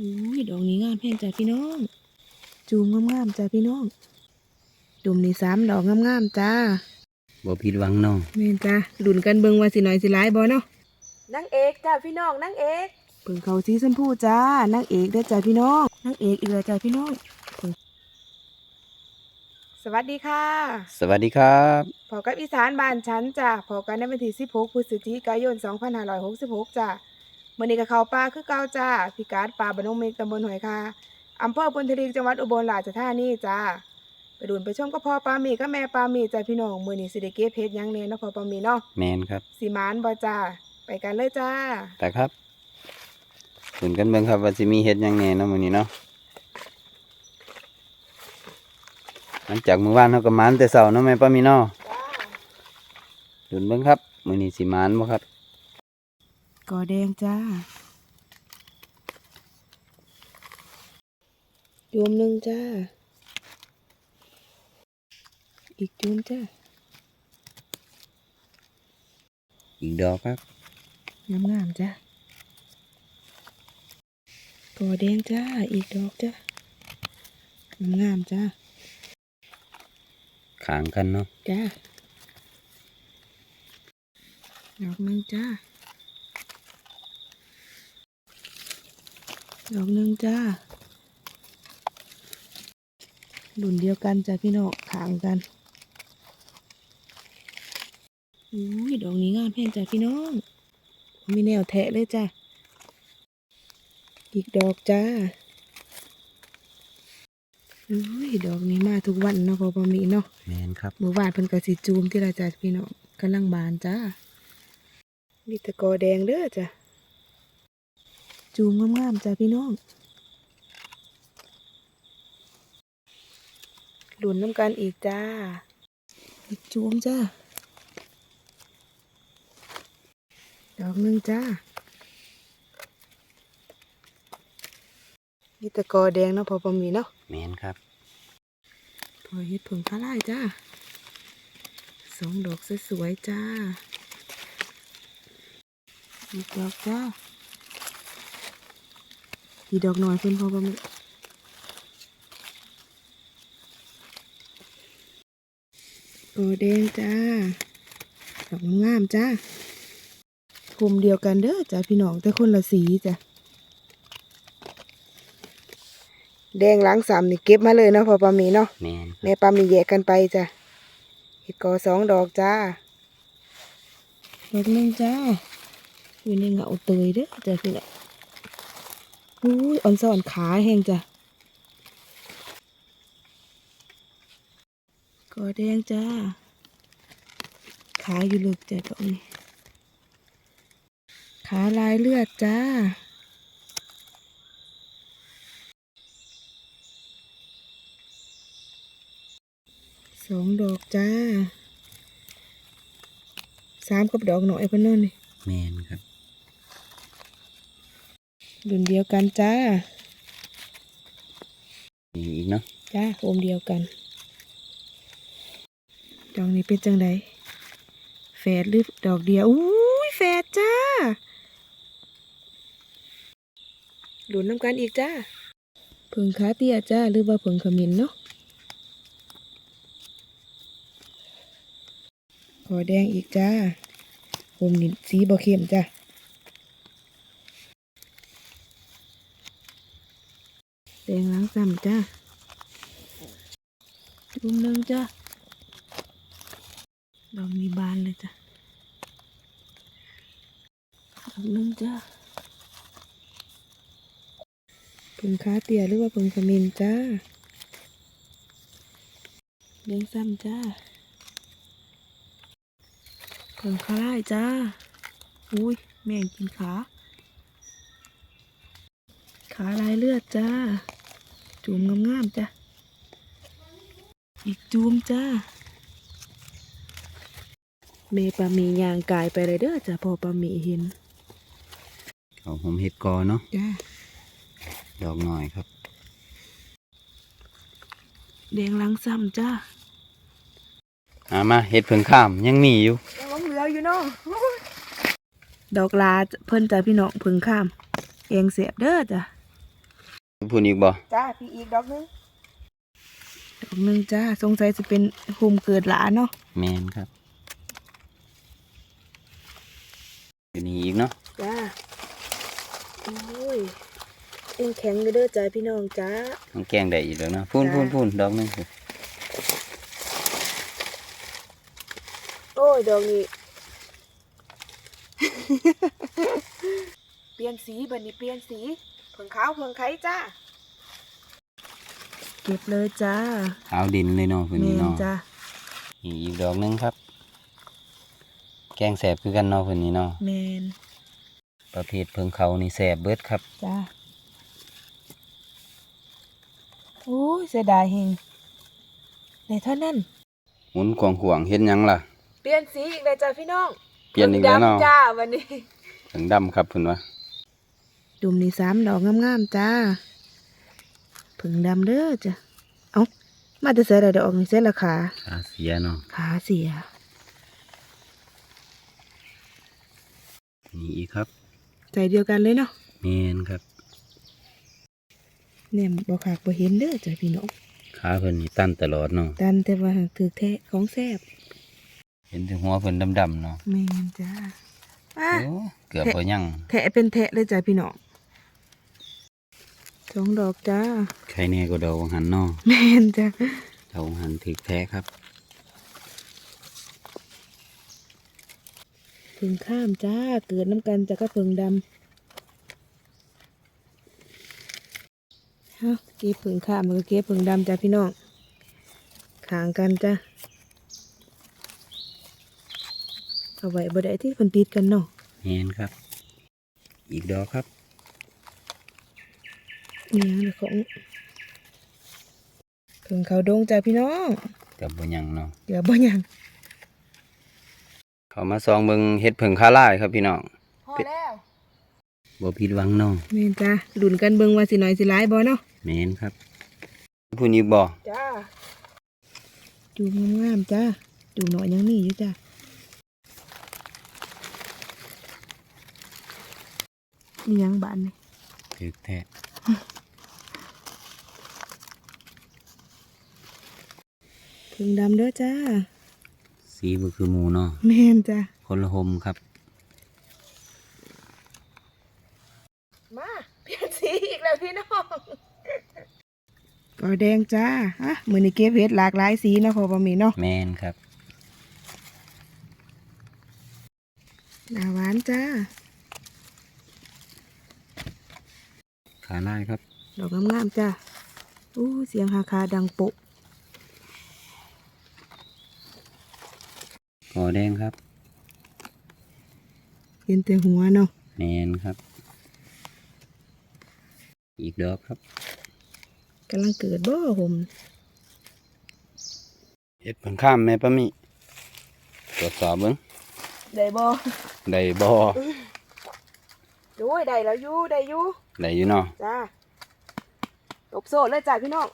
อุ้ยดอกนี้งามแพงจ้ะพี่น้อง จูมงามๆจ้ะพี่น้องดุมนี่สามดอกงามๆจ้าบ่ผิดหวังน้องแม่นจ้าดุนกันเบิ่งว่าสิน้อยสิหลายบ่เนาะนางเอกจ้าพี่น้องนางเอกเพิ่งเขาสีชมพูจ้านางเอกเด้อจ้าพี่น้องนางเอกอีกแล้วจ้าพี่น้องเพิ่งสวัสดีค่ะ สวัสดีครับพอกับอีสานบ้านฉันจ้าพอกันในวันที่16พฤศจิกายน 2566จ้า มื้อนี้ก็เข้าป่าคือเก่าจ้าพิกัดป่าบ้านนงเมฆตำบลหอยคาอำเภอพุนทลีจังหวัดอุบลราชธานีจ้า ไปดูนไปชมก็พอปลาหมีก็แม่ปลาหมีจ้าพี่น้องมื้อนี้สิได้เก็บเฮ็ดหยังแน่เนาะพอปลาหมีเนาะแมนครับสีมานบ่จ้า ไปกันเลยจ้า แต่ครับถึงกันเบิ่งครับว่าสิมีเฮ็ดหยังแหน่เนาะมื้อนี้เนาะหลังจากมื้อวานเฮาก็หมานแต่เช้าเนาะแม่ป้ามีเนาะดุนเบิ่งครับมื้อนี้สิหมานบ่ครับ กอแดงจ้าจุ่มหนึ่งจ้า อีกจุ่มจ้า อีกดอกครับ งามงามๆจ้ากอแดงจ้า อีกดอกจ้างามงามๆจ้าขางกันเนาะ จ้า ดอกหนึ่งจ้า ดอกหนึ่งจ้ารุ่นเดียวกันจ้ะพี่น้องขางกันอุ้ยดอกนี้งามแพงจ้ะพี่น้องมีแนวแทะเลยจ้ะอีกดอกจ้าอุ้ยดอกนี้มาทุกวันเนาะพอประมีเนาะแมนครับเมื่อวานเพิ่นก็สิจูมที่ละจ้ะพี่น้องกำลังบานจ้ามีแตะกอแดงเด้อจ้ะ จูมงามๆจ้ะพี่น้องหลุนน้ำกันอีกจ้า อีกจูมจ้า ดอกหนึ่งจ้า มีแตะกอแดงเนาะพอประมีเนาะแมนครับพอเฮ็ดผงพะลายจ้า สองดอกสวยๆจ้า อีกดอกจ้าอี กดอกหน่อยเพิ่นพอประมาณโอแดงจ้า ดอกงามๆจ้าภูมิเดียวกันเด้อจ้าพี่น้องแต่คนละสีจ้ะแดงหลังสามนี่เก็บมาเลยเนาะพอปามีเนาะแมนครับแม่ปามีแยกกันไปจ้ะเห็ดกอสองดอกจ้าดอกหนึ่งจ้าอยู่ในเหงาเตยเด้อจ้ะพี่น้อง อุ้ยอ่อนสอนขาแห้งจ้ะกอแดงจ้า ขาอยู่ลึกจ้ะดอกนี้ ขาลายเลือดจ้าสองดอกจ้าสามกับดอกหน่อยเพิ่นเนั่นนี่แมนครับ รุ่นเดียวกันจ้า มีอีกเนาะจ้าโฮมเดียวกัน ดอกนี้เป็นจังไดแฝดหรือดอกเดียวอุ้ยแฝดจ้าหลุนน้ำกันอีกจ้าเพิงขาเตี้ยจ้าหรือว่าเพิงขมิ้นเนาะขอแดงอีกจ้าโฮมนี่สีบ่เข้มจ้าแดงล้างซ้ำจ้า จ้ะดอกมีบานเลยจ้ะดอกหนึ่งจ้ะผึ่งขาเตี่ยหรือว่าผึ่งขมิ้นจ้าเลี้ยงซ้ำจ้าผึ่งขาไล่จ้า อุ้ยแม่งกินขา ขาลายเลือดจ้า จุ่มงามๆจ้ะ อีกจูมจ้า เมปลาหมียางกายไปเลยเด้อจ้ะพอปลาหมีเห็นเอาผมเฮ็ดกอเนาะจ้าดอกหน่อยครับ แดงหลังซ้ำจ้าอามาเฮ็ดเพิ่งข้ามยังมีอยู่ยังเหลืออยู่เนาะดอกลาเพิ่นจ้ะพี่น้องเพึ่งข้าม เองเสียบเด้อจ้ะพูนอีกบ่จ้าพี่อีกดอกหนึง ดอกหนึงจ้าสงสัยจะเป็นภูมิเกิดหลานเนาะแมนครับอยู่นี่อีกเนาะจ้าโอ้ยเอ็งแข็งเด้อจ้าพี่น้องจ้ามันแกงได้อีกแล้วเนาะพูนจ้าพูนพูนดอกหนึงพูนโอ้ยดอกนี้เปลี่ยนสีบัดนี้เปลี่ยนสีเพิ่งขาวเพิ่งไข่จ้าเก็บเลยจ้าขาวดินเลยเนาะพูนเมนี่นเนาะจ้านี่อีกดอกหนึงครับ แกงแสบคือกันเนาะพูนนี่เนาะเมนประเภทเพิงเขานี่แสบเบิดครับจ้าโอ้ยเสียดายเฮงในเท่านั้นหมุนขวางขวางๆเฮ็ดหยังล่ะ เปลี่ยนสีอีกเลยจ้าพี่น้องเปลี่ยนอีกแล้วเนาะดำจ้าวันนี้ถึงดำครับเพิ่นว่าดุมนี่สามดอกงามๆจ้า ผึ่งดำเด้อจ้ะ เอ้ามาจะเสียดอกนี่เสียละขาขาเสียเนาะขาเสีย นี่อีกครับ ใจเดียวกันเลยเนาะแมนครับเนี่ยบ่ขากบ่เห็นเด้อจ้ะพี่น้องขาเพิ่นนี่ตันตลอดเนาะดันแต่ว่าถือแท้ของแซ่บเห็นแต่หัวเพิ่นดำๆเนาะแม่นจ้าอะโอ้เกือบบ่ยังแทะเป็นแทะเลยจ้ะพี่น้อง สองดอกจ้าใครแน่ก็เดาว่าหันเนาะแม่นจ้ะเดาว่าหันถึกแท้ครับผึ่งข้ามจ้า เกิดน้ำกันจ้ะก็ผึ่งดำเฮาเก็บผึ่งข้ามมันก็เก็บผึ่งดำจ้ะพี่น้องขางกันจ้ะเอาไว้บ่ได้ที่คนติดกันเนาะแมนครับ อีกดอกครับ เนี่ยนะของผึ่งเขาดงจ้ะพี่น้องเกือบบ่ยังเนาะเดี๋ยวบ่ยังเขามาซองเบิ่งเฮ็ดเพิ่งคาลายครับพี่น้องพอแล้วบ่ผิดหวังเนาะแม่นจ้ะดุนกันเบิ่งว่าสิน้อยสิหลายบ่เนาะแมนครับพูนอีกบ่จ้าจูงงามๆจ้าจูหน่อยยังมีอยู่จ้ามีหยังบานนี่ถึกแท้ ถึงดำเด้อจ้า สีบ่คือหมูเนาะแม่นจ้าคนละหมครับ มาเปลี่ยนสีอีกแล้วพี่น้องก็แดงจ้าฮะมือนี้เก็บเห็ดหลากหลายสีเนาะพอประมีเนาะแมนครับ หน้าหวานจ้า ขาลายครับ ดอกงามๆจ้าอู้เสียงฮาคาดังโปะ หอแดงครับเห็นแต่หัวเนาะแมนครับ อีกดอกครับกำลังเกิดบ่ผมเฮ็ดเพิ่งข้ามแม่ปะมิตรวจสอบเบิ่งได้บ่ได้บ่ดูได้แล้วอยู่ได้อยู่ได้อยู่เนาะจ้าตบโซ่เลยจ้าพี่น้อง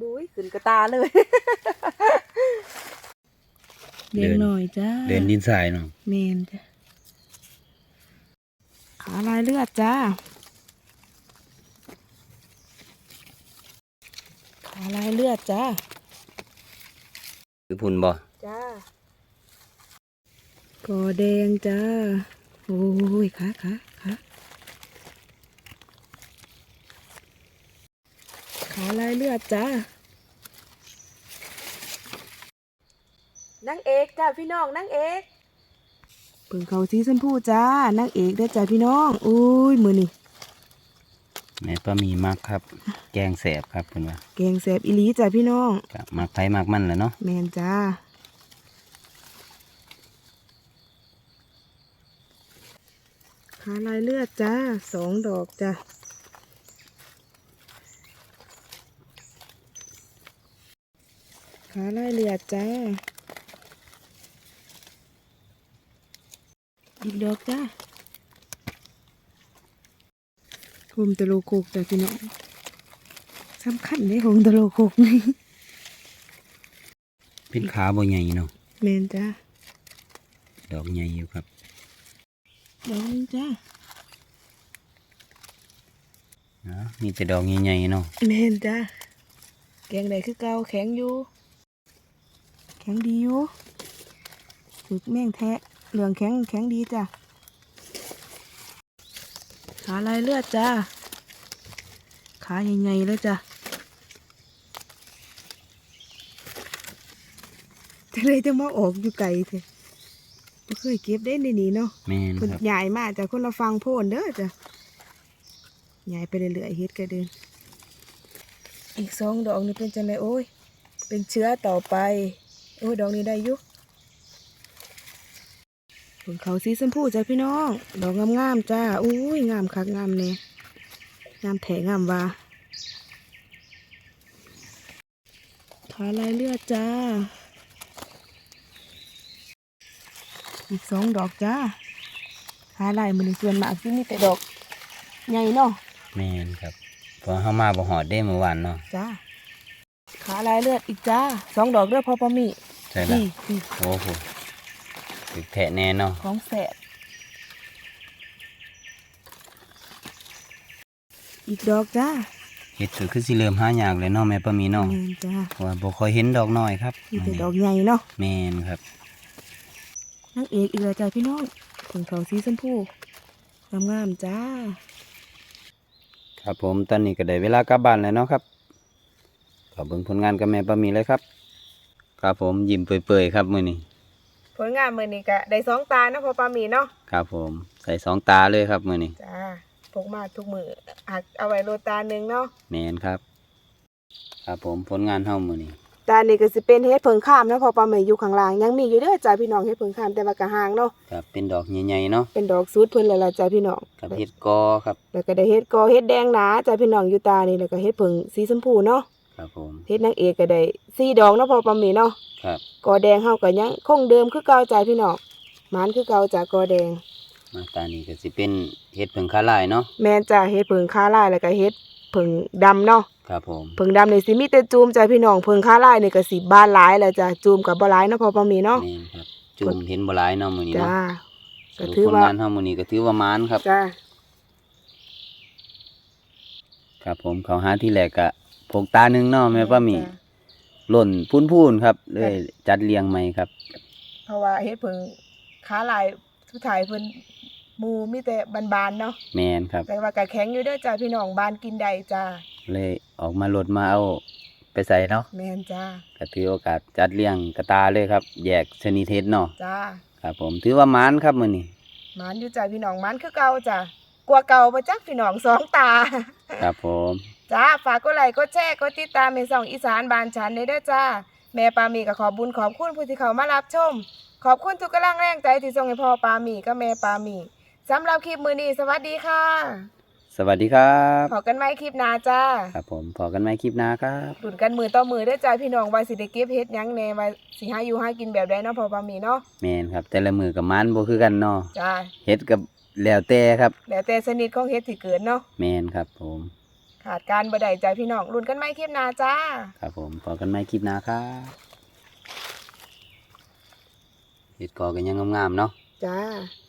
ดูยขึ้นกระตาเลย เลี้ยงหน่อยจ้าเดินดินทรายเนาะเมนจ้ะขาลายเลือดจ้าขาลายเลือดจ้าคือพุ่นบ่จ้ากอแดงจ้าโอ้ยขาขาขาขาลายเลือดจ้า นางเอกจ้าพี่น้องนางเอกเพิ่งเขาซีซันพูจ้านางเอกได้อจ้าพี่น้องอุ้ยมือนี่แม่ปะมีมักครับ แกงแสบครับเพิ่นว่าแกงแสบอีหลีจ้าพี่น้องก็มักไผมักมันแหละเนาะแมนจ้าขาลายเลือดจ้าสองดอกจ้าขาลายเลือดจ้า อีกดอกจ้าโฮมตะโลโคกจ้าพี่น้องสำคัญเลยโฮมตะโลโคกนี่เป็นขาบ่ใหญ่เนาะแมนจ้าดอกใหญ่อยู่ครับ ดอกหนึงจ้านะมีแต่ดอกใหญ่ๆเนาะแม่นจ้าแกงได้คือเก่าแข็งอยู่ แข็งดีอยู่ถึกแม่งแทะ เหลืองแข็งแข็งดีจ้ะขาลายเลือดจ้าขาใหญ่ๆเลยจ้ะจะเลยจะมาออกอยู่ไกลเถอะบ่เคยเก็บได้ในนี้เนาะแม่นเพิ่นครับใหญ่มากจากคนละฟังโพนเด้อจ้ะใหญ่ไปเรื่อยๆเฮ็ดกระเดินอีกสองดอกนี่เป็นจังไดโอ้ย เป็นเชื้อต่อไป โอ้ยดอกนี้ได้อยุ ผลเขาสีชมพูจ้ะพี่น้อง ดอกงามๆจ้าอุ้ยงามคักงามแน่งามแถงามว่าขาลายเลือดจ้า อีกสองดอกจ้าขาลายมันส่วนมากที่มีแต่ดอกใหญ่เนาะแม่นครับเพอเฮามาบ่ฮอดได้เมื่อวานเนาะจ้าขาลายเลือดอีกจ้าสองดอกเด้อพอปะมีใช่ละนี่นี่โอ้โห ถึกแทะแน่เนาะของแสบอีกดอกจ้าเฮ็ดก็คือสิเริ่มห้าอยากเลยเนาะแม่ป้ามีเนาะแมนจ้าว่าบ่ค่อยเห็นดอกน้อยครับมีแต่ดอกใหญ่เนาะแม่นครับนางเอกอีกแล้วจ้าพี่น้องผงเขาสีชมพูงามๆจ้า ครับผมตอนนี้ก็ได้เวลากลับบ้านแล้วเนาะครับขอเบิ่งผลงานกับแม่ป้ามีเลยครับ ครับผมยิ้มเปื่อยๆครับมื้อนี้ ผลงานมือนี้ก็ได้สองตาเนาะพอปามีเนาะครับผม ใส่สองตาเลยครับมื้อนี้จ้าพกมาทุกมือหักเอาไว้โรยตาหนึ่งเนาะแม่นครับ ครับผมผลงานเฮามื้อนี้ตานี่ก็สิเป็นเฮ็ดเพิงข้ามเนาะพอปามีอยู่ข้างล่างยังมีอยู่เด้อจ้าพี่น้องเฮ็ดเพิงข้ามแต่ว่ากะห่างเนาะครับเป็นดอกใหญ่ๆเนาะเป็นดอกสูดเพิ่นแล้วล่ะจ้าพี่น้องกับเฮ็ดกอครับแล้วก็ได้เฮ็ดกอเฮ็ดแดงหนาจ้าพี่น้องอยู่ตานี่แล้วก็เฮ็ดเพิงสีชมพูเนาะ ครับผมเฮ็ดนางเอกก็ได้สี่ดอกเนาะพอปามีเนาะครับกอแดงเฮาก็ยังคงเดิมคือเก่าจ้าพี่น้องหมานคือเก่าจ้ากอแดง มาตานี้ก็สิเป็นเฮ็ดเพิ่งคาลายเนาะแม่นจ้าเฮ็ดเพิงค้าลายแล้วก็เฮ็ดเพิงดำเนาะครับผมเพิงดำนี่สิมีแต่จูมจ้าพี่น้องเพิงค้าลายนี่ก็สิบานหลายแล้วจ้าจูมก็บ่หลายเนาะพอปามีเนาะแม่นครับ จุ่มเห็นบ่หลายเนาะมื้อนี้จ้าเนาะสก็รุปถือผลว่างานเฮามื้อนี้ก็ถือว่ามานครับ จ้า ครับผมเขาหาที่แรกก็ พกตาหนึงเนาะแม่ป้ามีจ้หล่นพูนๆครับเลยจัดเรียงใหม่ครับ เพราะว่าเฮ็ดเพิงค้าลายทุกถ่ายเพิ่นหมู่มีแต่บานๆเนาะแม่นครับ แต่ว่าก็แข็งอยู่เด้อจ้าพี่น้องบานกินได้จ้าเลยออกมาลดมาเอาไปใส่เนาะแม่นจ้าก็ถือโอกาสจัดเรียงกระตาเลยครับ แยกชนิดเฮ็ดเนาะจ้าครับ ผมถือว่ามานครับมื้อนี้หมานอยู่จ้าพี่น้องหมานคือเก่าจ้ากลัวเก่าบ่จักพี่น้องสองตา ครับผม จ้าฝากกดไลค์กดแชร์กดติดตามในช่องอีสานบานฉันเด้อจ้า แม่ปามีก็ขอบุญขอบคุณผู้ที่เข้ามารับชม ขอบคุณทุกกำลังแรงใจที่ส่งให้พ่อปามีกับแม่ปามีสำหรับคลิปมือนี้สวัสดีค่ะสวัสดีครับพบกันใหม่คลิปหน้าจ้าครับผมพอกันใหม่คลิปหน้าครับดุนกันมือต่อมือเด้อจ้าพี่น้องว่าสิได้เก็บเฮ็ดหยังแหน่ว่าสิหาอยู่หากินแบบใดเนาะพ่อปามีเนาะแม่นครับ แต่ละมือกับมันบ่คือกันเนาะจ้าเฮ็ดกับแล้วแต่ครับแล้วแต่สนิทของเฮ็ดที่เกิดเนาะแม่นครับผม ขาดการบ่ได้จ้าพี่น้องลุ้นกันใหม่คลิปหน้าจ้า ครับผมพอกันใหม่คลิปหน้าครับเฮ็ดกอกันยังงามๆเนาะจ้าค